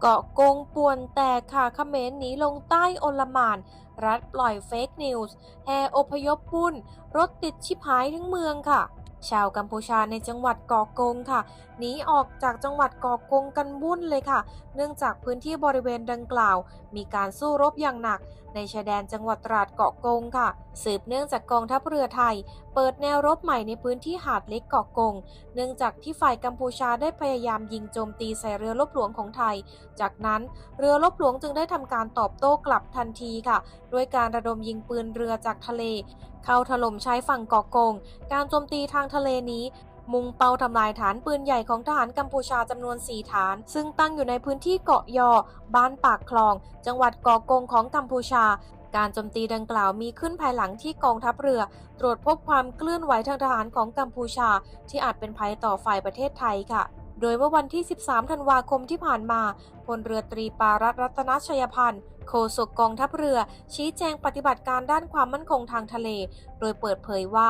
เกาะกงป่วนแตกค่ะเขมรหนีลงใต้อลมาน รัฐปล่อยเฟกนิวส์แห่อพยพปุ้น รถติดชิบหายทั้งเมืองค่ะ ชาวกัมพูชาในจังหวัดเกาะกงค่ะหนีออกจากจังหวัดเกาะกงกันวุ่นเลยค่ะ เนื่องจากพื้นที่บริเวณดังกล่าว มีการสู้รบอย่างหนัก ในชายแดนจังหวัดตราดเกาะกงค่ะ สืบเนื่องจากกองทัพเรือไทยเปิดแนวรบใหม่ในพื้นที่หาดเล็กเกาะกง เนื่องจากที่ฝ่ายกัมพูชาได้พยายามยิงโจมตีใส่เรือรบหลวงของไทย จากนั้นเรือรบหลวงจึงได้ทำการตอบโต้กลับทันทีค่ะ ด้วยการระดมยิงปืนเรือจากทะเล เข้าถล่มชายฝั่งเกาะกง การโจมตีทางทะเลนี้มุ่งเป้าทำลายฐานปืนใหญ่ของทหารกัมพูชาจำนวน 4 ฐาน ซึ่งตั้งอยู่ในพื้นที่เกาะยอ บ้านปากคลอง จังหวัดเกาะกงของกัมพูชา การโจมตีดังกล่าวมีขึ้นภายหลังที่กองทัพเรือ ตรวจพบความเคลื่อนไหวทางทหารของกัมพูชา ที่อาจเป็นภัยต่อฝ่ายประเทศไทยค่ะ โดยเมื่อวันที่ 13 ธันวาคมที่ผ่านมาพลเรือตรีปารัตรัตนชัยพันธ์โฆษกกองทัพเรือ ชี้แจงปฏิบัติการด้านความมั่นคงทางทะเล โดยเปิดเผยว่า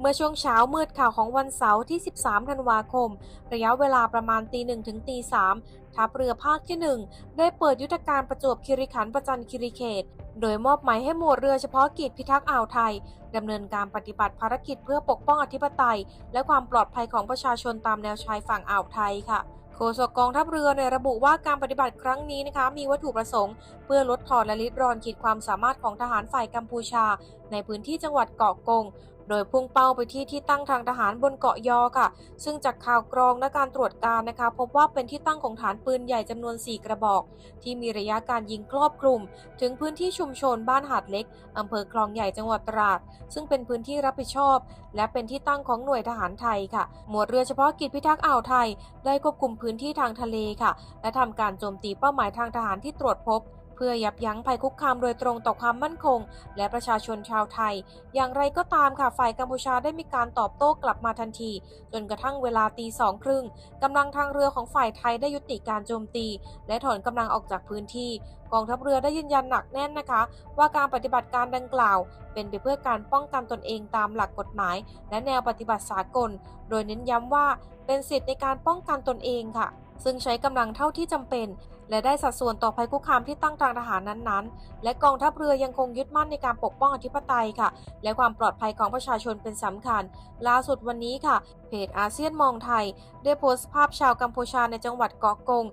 เมื่อช่วงเช้ามืดข่าวของวันเสาร์ที่ 13 ธันวาคม ระยะเวลาประมาณตีหนึ่งถึงตีสามทัพเรือภาคที่ 1 ได้เปิดยุทธการประจวบคีรีขันประจันคีรีเขต โดยมอบหมายให้หมวดเรือเฉพาะกิจพิทักษ์อ่าวไทยดำเนินการปฏิบัติภารกิจเพื่อปกป้องอธิปไตย และความปลอดภัยของประชาชนตามแนวชายฝั่งอ่าวไทยค่ะโฆษกกองทัพเรือในระบุว่าการปฏิบัติครั้งนี้นะคะมีวัตถุประสงค์ เพื่อลดทอนและลิดรอนขีดความสามารถของทหารฝ่ายกัมพูชา ในพื้นที่จังหวัดเกาะกง โดยพุ่งเป้าไปที่ที่ตั้งทางทหารบนเกาะยอค่ะ ซึ่งจากข่าวกรองและการตรวจการนะคะ พบว่าเป็นที่ตั้งของฐานปืนใหญ่จำนวน 4 กระบอก ที่มีระยะการยิงครอบคลุม ถึงพื้นที่ชุมชนบ้านหาดเล็กอำเภอคลองใหญ่จังหวัดตราด ซึ่งเป็นพื้นที่รับผิดชอบ และเป็นที่ตั้งของหน่วยทหารไทยค่ะ หมวดเรือเฉพาะกิจพิทักษ์อ่าวไทย ได้ควบคุมพื้นที่ทางทะเลค่ะ และทำการโจมตีเป้าหมายทางทหารที่ตรวจพบ เพื่อยับยั้งภัยคุกคามโดยตรงต่อความมั่นคง และประชาชนชาวไทย อย่างไรก็ตามค่ะฝ่ายกัมพูชาได้มีการตอบโต้กลับมาทันที จนกระทั่งเวลาตีสองครึ่งกำลังทางเรือของฝ่ายไทยได้ยุติการโจมตี และถอนกำลังออกจากพื้นที่ กองทัพเรือได้ยืนยันหนักแน่นนะคะ ว่าการปฏิบัติการดังกล่าว เป็นไปเพื่อการป้องกันตนเองตามหลักกฎหมาย และแนวปฏิบัติสากล โดยเน้นย้ำว่าเป็นสิทธิในการป้องกันตนเองค่ะ ซึ่งใช้กำลังเท่าที่จำเป็น และได้สัดส่วนต่อภัยคุกคามที่ตั้งทางทหารนั้นๆ และกองทัพเรือยังคงยึดมั่นในการปกป้องอธิปไตยค่ะ และความปลอดภัยของประชาชนเป็นสำคัญ ล่าสุดวันนี้ค่ะ เพจอาเซียนมองไทย ได้โพสต์ภาพชาวกัมพูชาในจังหวัดเกาะกง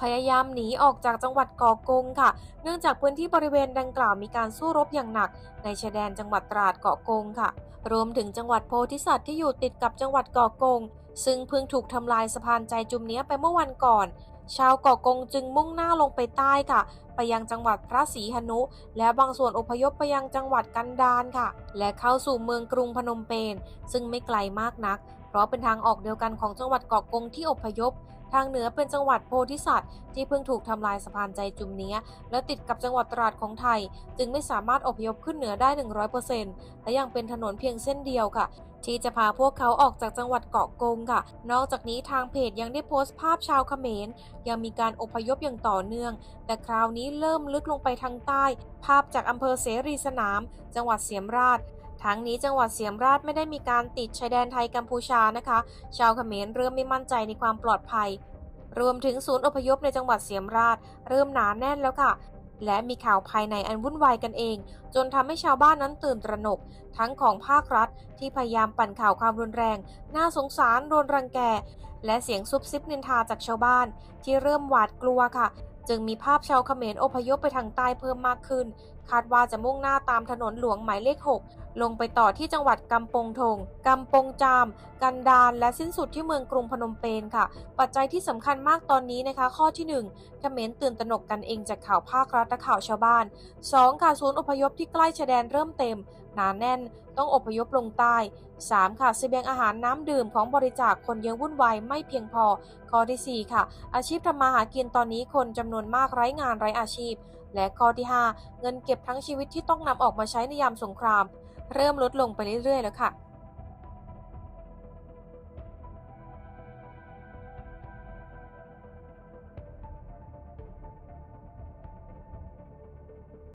พยายามหนีออกจากจังหวัดเกาะกงค่ะ เนื่องจากพื้นที่บริเวณดังกล่าวมีการสู้รบอย่างหนัก ในชายแดนจังหวัดตราดเกาะกงค่ะ รวมถึงจังหวัดโพธิสัตว์ที่อยู่ติดกับจังหวัดเกาะกง ซึ่งเพิ่งถูกทำลายสะพานใจจุมเนี้ยไปเมื่อวันก่อน ชาวเกาะกงจึงมุ่งหน้าลงไปใต้ค่ะ ไปยังจังหวัดพระศรีหนุ และบางส่วนอพยพไปยังจังหวัดกันดารค่ะ และเข้าสู่เมืองกรุงพนมเปญซึ่งไม่ไกลมากนัก เพราะเป็นทางออกเดียวกันของจังหวัดเกาะกงที่อพยพ ทางเหนือเป็นจังหวัดโพธิสัตว์ ที่เพิ่งถูกทำลายสะพานใจจุมเนี้ย และติดกับจังหวัดตราดของไทย จึงไม่สามารถอพยพขึ้นเหนือได้ 100%และยังเป็นถนนเพียงเส้นเดียวค่ะที่จะพาพวกเขาออกจากจังหวัดเกาะกงค่ะ นอกจากนี้ทางเพจยังได้โพสต์ภาพชาวเขมร ยังมีการอพยพอย่างต่อเนื่อง แต่คราวนี้เริ่มลึกลงไปทางใต้ ภาพจากอำเภอเสรีสนาม จังหวัดเสียมราชทั้งนี้จังหวัดเสียมราชไม่ได้มีการติดชายแดนไทยกัมพูชานะคะ ชาวเขมรเริ่มไม่มั่นใจในความปลอดภัย รวมถึงศูนย์อพยพในจังหวัดเสียมราช เริ่มหนาแน่นแล้วค่ะ และมีข่าวภายในอันวุ่นวายกันเอง จนทำให้ชาวบ้านนั้นตื่นตระหนก ทั้งของภาครัฐที่พยายามปั่นข่าวความรุนแรง น่าสงสารโดนรังแก และเสียงซุบซิบนินทาจากชาวบ้าน ที่เริ่มหวาดกลัวค่ะ จึงมีภาพชาวเขมรอพยพไปทางใต้เพิ่มมากขึ้น คาดว่าจะมุ่งหน้าตามถนนหลวงหมายเลข 6 ลงไปต่อที่จังหวัดกำปงทงกำปงจาม กันดารและสิ้นสุดที่เมืองกรุงพนมเปญค่ะ ปัจจัยที่สำคัญมากตอนนี้นะคะ ข้อที่ 1 เขมรตื่นตระหนกกันเองจากข่าวภาครัฐและข่าวชาวบ้าน 2. ค่ะศูนย์อพยพที่ใกล้ชายแดนเริ่มเต็ม หนาแน่น ต้องอพยพลงใต้ 3. ค่ะเสบียงอาหารน้ำดื่มของบริจาคคนเยอะวุ่นวายไม่เพียงพอ ข้อทีสี่ 4 ค่ะ อาชีพทำมาหากินตอนนี้คนจำนวนมากไร้งานไร้อาชีพ และข้อที่ 5 เงินเก็บทั้งชีวิตที่ต้องนำออกมาใช้ในยามสงคราม เริ่มลดลงไปเรื่อยๆ แล้วค่ะ